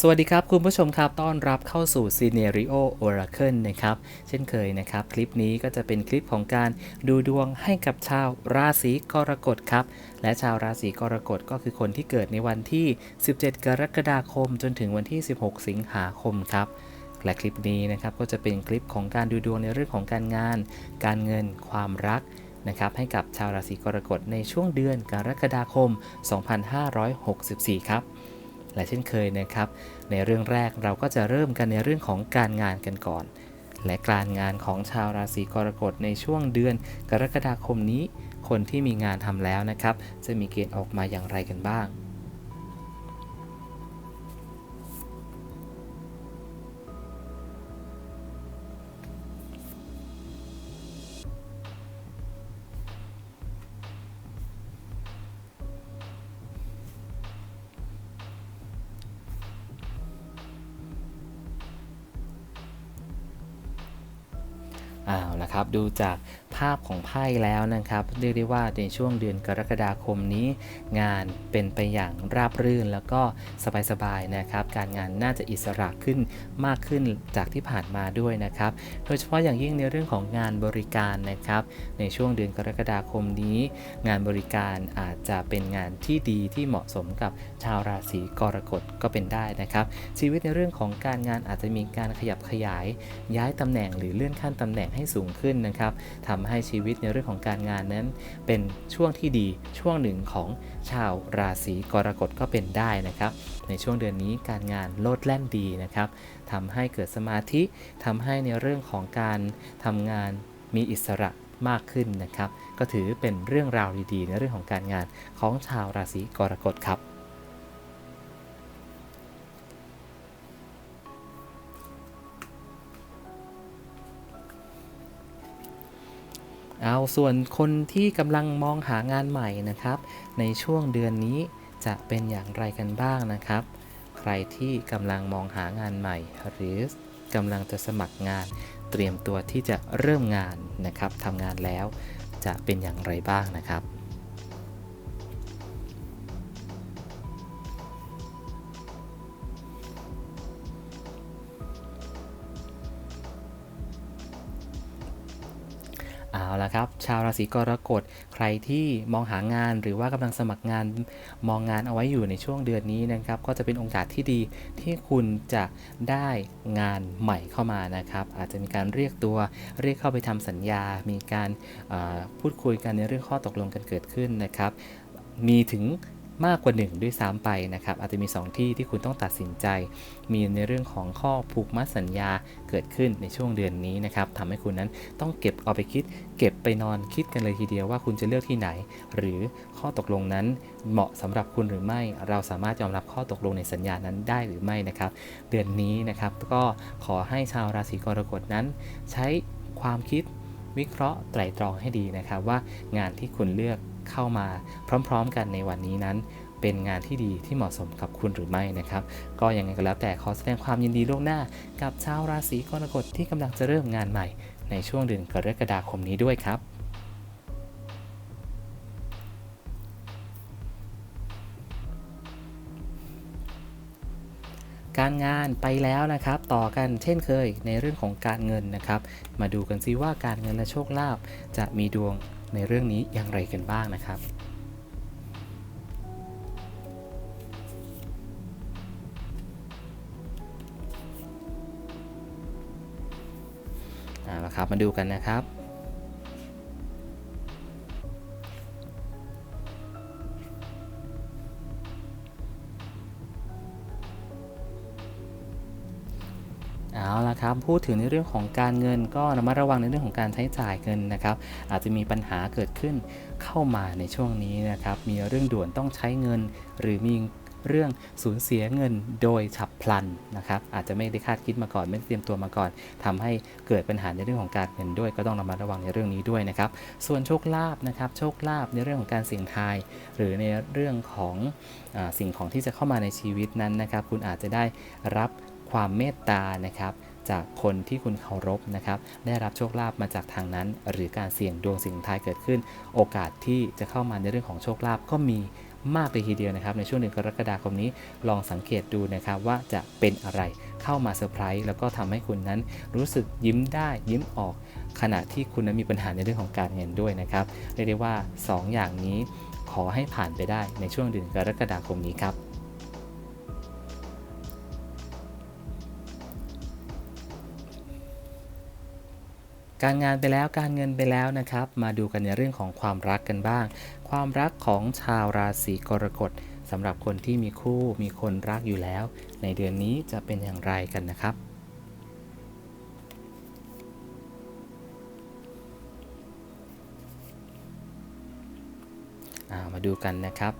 สวัสดีครับ คุณผู้ชมครับ ต้อนรับเข้าสู่ Scenario Oracle นะครับ เช่นเคยนะครับ คลิปนี้ก็จะเป็นคลิปของการดูดวงให้กับชาวราศีกรกฎครับ และชาวราศีกรกฎก็คือคนที่เกิดในวันที่ 17 กรกฎาคม จนถึงวันที่ 16 สิงหาคมครับและคลิปนี้นะครับก็จะเป็นคลิปของการดูดวงในเรื่องของการงาน การเงิน ความรักนะครับให้กับชาวราศีกรกฎในช่วงเดือนกรกฎาคม 2564 ครับ และเช่นเคยนะครับ ในเรื่องแรกเราก็จะเริ่มกันในเรื่องของการงานกันก่อน และการงานของชาวราศีกรกฎในช่วงเดือนกรกฎาคมนี้ คนที่มีงานทำแล้วนะครับ จะมีเกณฑ์ออกมาอย่างไรกันบ้างาวนะครับ ดูจาก ภาพของไพ่แล้วนะครับ เรียกได้ว่าในช่วงเดือนกรกฎาคมนี้ งานเป็นไปอย่างราบรื่นแล้วก็สบายๆนะครับ การงานน่าจะอิสระขึ้นมากขึ้นจากที่ผ่านมาด้วยนะครับ โดยเฉพาะอย่างยิ่งในเรื่องของงานบริการนะครับ ในช่วงเดือนกรกฎาคมนี้ งานบริการอาจจะเป็นงานที่ดีที่เหมาะสมกับชาวราศีกรกฎก็เป็นได้นะครับ ชีวิตในเรื่องของการงานอาจจะมีการขยับขยาย ย้ายตำแหน่งหรือเลื่อนขั้นตำแหน่งให้สูงขึ้นนะครับทำให้ชีวิตในเรื่องของการงานนั้น เป็นช่วงที่ดีช่วงหนึ่งของชาวราศีกรกฎก็เป็นได้นะครับ ในช่วงเดือนนี้การงานโลดแล่นดีนะครับทำให้เกิดสมาธิทำให้ในเรื่องของการทำงานมีอิสระมากขึ้นนะครับ ก็ถือเป็นเรื่องราวดีๆ ในเรื่องของการงานของชาวราศีกรกฎครับ เอาส่วนคนที่กำลังมองหางานใหม่นะครับ ในช่วงเดือนนี้จะเป็นอย่างไรกันบ้างนะครับ ใครที่กำลังมองหางานใหม่ หรือกำลังจะสมัครงาน เตรียมตัวที่จะเริ่มงานนะครับทำงานแล้วจะเป็นอย่างไรบ้างนะครับ เอาละครับ ชาวราศีกรกฎใครที่มองหางานหรือว่ากำลังสมัครงานมองงานเอาไว้อยู่ในช่วงเดือนนี้นะครับ ก็จะเป็นโอกาสที่ดีที่คุณจะได้งานใหม่เข้ามานะครับ อาจจะมีการเรียกตัวเรียกเข้าไปทำสัญญา มีการพูดคุยกันในเรื่องข้อตกลงกันเกิดขึ้นนะครับ มีถึง มากกว่า 1 ด้วยซ้ำไปนะครับ อาจจะมี 2 ที่ที่คุณต้องตัดสินใจ มีในเรื่องของข้อผูกมัดสัญญาเกิดขึ้นในช่วงเดือนนี้นะครับทำให้คุณนั้นต้องเก็บเอาไปคิด เก็บไปนอนคิดกันเลยทีเดียวว่าคุณจะเลือกที่ไหน หรือข้อตกลงนั้นเหมาะสำหรับคุณหรือไม่ เราสามารถยอมรับข้อตกลงในสัญญานั้นได้หรือไม่นะครับ เดือนนี้นะครับก็ขอให้ชาวราศีกรกฎนั้น ใช้ความคิดวิเคราะห์ไตร่ตรองให้ดีนะครับว่างานที่คุณเลือก เข้ามาพร้อมๆ กันในวันนี้นั้น เป็นงานที่ดีที่เหมาะสมกับคุณหรือไม่นะครับ ก็ยังไงก็แล้วแต่ขอแสดงความยินดีล่วงหน้า กับชาวราศีกรกฎที่กำลังจะเริ่มงานใหม่ ในช่วงเดือนกรกฎาคมนี้ด้วยครับการงานไปแล้วนะครับ ต่อกันเช่นเคยในเรื่องของการเงินนะครับ มาดูกันซิว่าการเงินและโชคลาภจะมีดวง ในเรื่องนี้อย่างไรกันบ้างนะครับเอาละครับมาดูกันนะครับ เอาละครับพูดถึงในเรื่องของการเงินก็ระมัดระวังในเรื่องของการใช้จ่ายเงินนะครับ อาจจะมีปัญหาเกิดขึ้นเข้ามาในช่วงนี้นะครับ มีเรื่องด่วนต้องใช้เงิน หรือมีเรื่องสูญเสียเงินโดยฉับพลันนะครับ อาจจะไม่ได้คาดคิดมาก่อนไม่ได้เตรียมตัวมาก่อนทำให้เกิดปัญหาในเรื่องของการเงินด้วย ก็ต้องระมัดระวังในเรื่องนี้ด้วยนะครับ ส่วนโชคลาภนะครับ โชคลาภในเรื่องของการเสี่ยงทาย หรือในเรื่องของอสิ่งของที่จะเข้ามาในชีวิตนั้นนะครับ คุณอาจจะได้รับ ความเมตตานะครับ จากคนที่คุณเคารพนะครับ ได้รับโชคลาภมาจากทางนั้น หรือการเสี่ยงดวงสิ่งทายเกิดขึ้น โอกาสที่จะเข้ามาในเรื่องของโชคลาภก็มีมากเลยทีเดียวนะครับ ในช่วงเดือนกรกฎาคมนี้ลองสังเกตดูนะครับว่าจะเป็นอะไรเข้ามาเซอร์ไพรส์แล้วก็ทำให้คุณนั้นรู้สึกยิ้มได้ยิ้มออก ขณะที่คุณนั้นมีปัญหาในเรื่องของการเงินด้วยนะครับเรียกได้ว่า 2 อย่างนี้ขอให้ผ่านไปได้ในช่วงเดือนกรกฎาคมนี้ครับ การงานไปแล้วการเงินไปแล้วนะครับ มาดูกันในเรื่องของความรักกันบ้าง ความรักของชาวราศีกรกฎสำหรับคนที่มีคู่มีคนรักอยู่แล้ว ในเดือนนี้จะเป็นอย่างไรกันนะครับามาดูกันนะครับ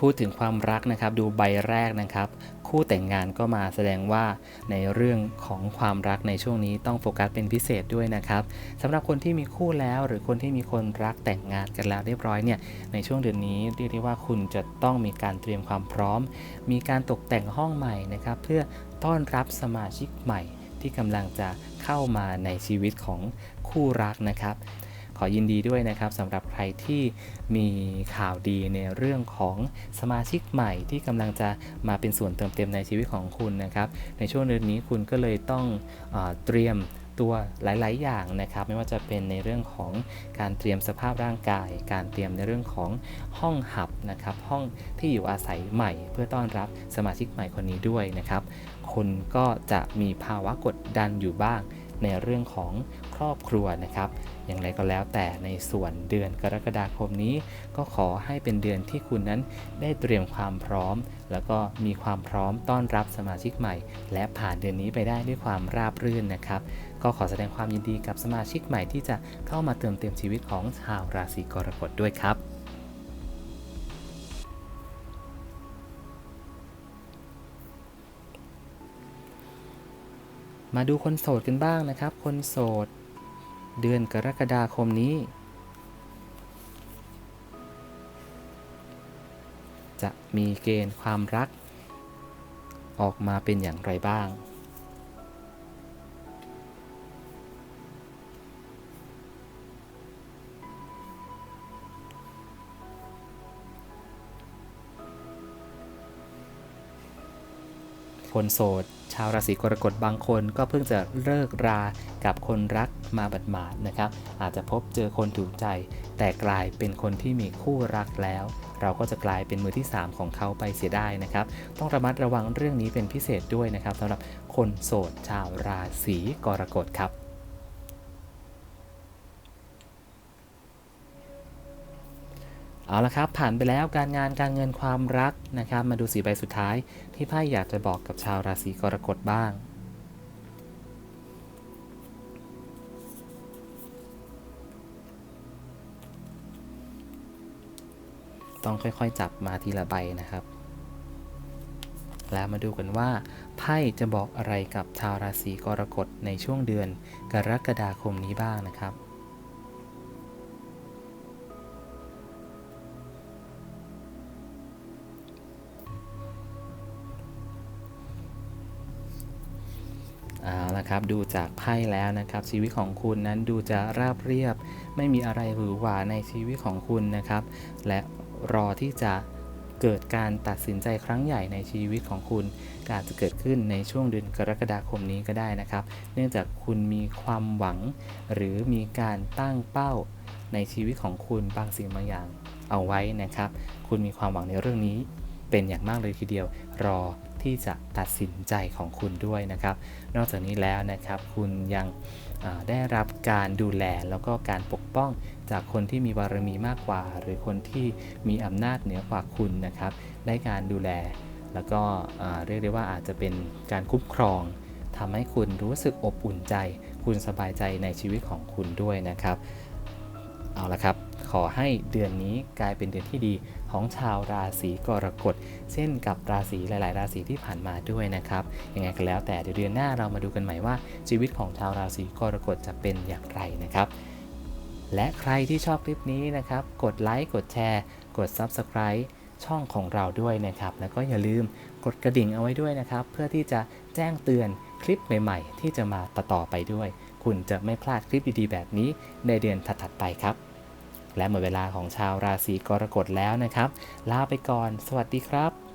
พูดถึงความรักนะครับดูใบแรกนะครับ คู่แต่งงานก็มาแสดงว่าในเรื่องของความรักในช่วงนี้ต้องโฟกัสเป็นพิเศษด้วยนะครับสำหรับคนที่มีคู่แล้วหรือคนที่มีคนรักแต่งงานกันแล้วเรียบร้อยเนี่ยในช่วงเดือนนี้เรียกได้ว่าคุณจะต้องมีการเตรียมความพร้อม มีการตกแต่งห้องใหม่นะครับเพื่อต้อนรับสมาชิกใหม่ที่กำลังจะเข้ามาในชีวิตของคู่รักนะครับ ขอยินดีด้วยนะครับสำหรับใครที่มีข่าวดีในเรื่องของสมาชิกใหม่ที่กำลังจะมาเป็นส่วนเติมเต็มในชีวิตของคุณนะครับ ในช่วงเดือนนี้คุณก็เลยต้องเอเตรียมตัวหลาย ๆ อย่างนะครับ ไม่ว่าจะเป็นในเรื่องของการเตรียมสภาพร่างกาย การเตรียมในเรื่องของห้องหับนะครับ ห้องที่อยู่อาศัยใหม่ เพื่อต้อนรับสมาชิกใหม่คนนี้ด้วยนะครับคุณก็จะมีภาวะกดดันอยู่บ้างในเรื่องของครอบครัวนะครับ อย่างไรก็แล้วแต่ในส่วนเดือนกรกฎาคมนี้ ก็ขอให้เป็นเดือนที่คุณนั้นได้เตรียมความพร้อม แล้วก็มีความพร้อมต้อนรับสมาชิกใหม่ และผ่านเดือนนี้ไปได้ด้วยความราบรื่นนะครับ ก็ขอแสดงความยินดีกับสมาชิกใหม่ที่จะเข้ามาเติมเต็มชีวิตของชาวราศีกรกฎด้วยครับมาดูคนโสดกันบ้างนะครับ คนโสด เดือนกรกฎาคมนี้ จะมีเกณฑ์ความรัก ออกมาเป็นอย่างไรบ้าง คนโสดชาวราศีกรกฎบางคนก็เพิ่งจะเลิกรากับคนรัก มาบัดหมาดๆนะครับ อาจจะพบเจอคนถูกใจ แต่กลายเป็นคนที่มีคู่รักแล้ว เราก็จะกลายเป็นมือที่ 3 ของเขาไปเสียได้นะครับ ต้องระมัดระวังเรื่องนี้เป็นพิเศษด้วยนะครับสำหรับคนโสดชาวราศีกรกฎครับเอาละครับ ผ่านไปแล้วการงานการเงินความรักนะครับ มาดูสีใบสุดท้ายที่ไพ่อยากจะบอกกับชาวราศีกรกฎบ้าง ต้องค่อยๆ จับมาทีละใบนะครับ แล้วมาดูกันว่า ไพ่จะบอกอะไรกับชาวราศีกรกฎในช่วงเดือนกรกฎาคมนี้บ้างนะครับเอาละครับดูจากไพ่แล้วนะครับ ชีวิตของคุณนั้นดูจะราบเรียบ ไม่มีอะไรหวือหวาในชีวิตของคุณนะครับ และ รอที่จะเกิดการตัดสินใจครั้งใหญ่ในชีวิตของคุณอาจจะเกิดขึ้นในช่วงเดือนกรกฎาคมนี้ก็ได้นะครับ เนื่องจากคุณมีความหวัง หรือมีการตั้งเป้าในชีวิตของคุณบางสิ่งบางอย่างเอาไว้นะครับ คุณมีความหวังในเรื่องนี้เป็นอย่างมากเลยทีเดียว รอที่จะตัดสินใจของคุณด้วยนะครับ นอกจากนี้แล้วนะครับ คุณยังได้รับการดูแลแล้วก็การปกป้อง จากคนที่มีบารมีมากกว่า หรือคนที่มีอำนาจเหนือกว่าคุณนะครับ ได้การดูแล แล้วก็เรียกได้ว่าอาจจะเป็นการคุ้มครองทำให้คุณรู้สึกอบอุ่นใจ คุณสบายใจในชีวิตของคุณด้วยนะครับ เอาละครับ ขอให้เดือนนี้กลายเป็นเดือนที่ดีของชาวราศีกรกฎ เช่นกับราศีหลาย ๆ ราศีที่ผ่านมาด้วยนะครับ ยังไงก็แล้วแต่เดี๋ยวเดือนหน้าเรามาดูกันใหม่ว่าชีวิตของชาวราศีกรกฎจะเป็นอย่างไรนะครับ และใครที่ชอบคลิปนี้นะครับ กดไลค์ กดแชร์ กด Subscribe ช่องของเราด้วยนะครับ แล้วก็อย่าลืมกดกระดิ่งเอาไว้ด้วยนะครับ เพื่อที่จะแจ้งเตือนคลิปใหม่ ๆ ที่จะมาต่อๆไปด้วย คุณจะไม่พลาดคลิปดีๆ แบบนี้ในเดือนถัดๆไปครับ และหมดเวลาของชาวราศีกรกฎแล้วนะครับ ลาไปก่อน สวัสดีครับ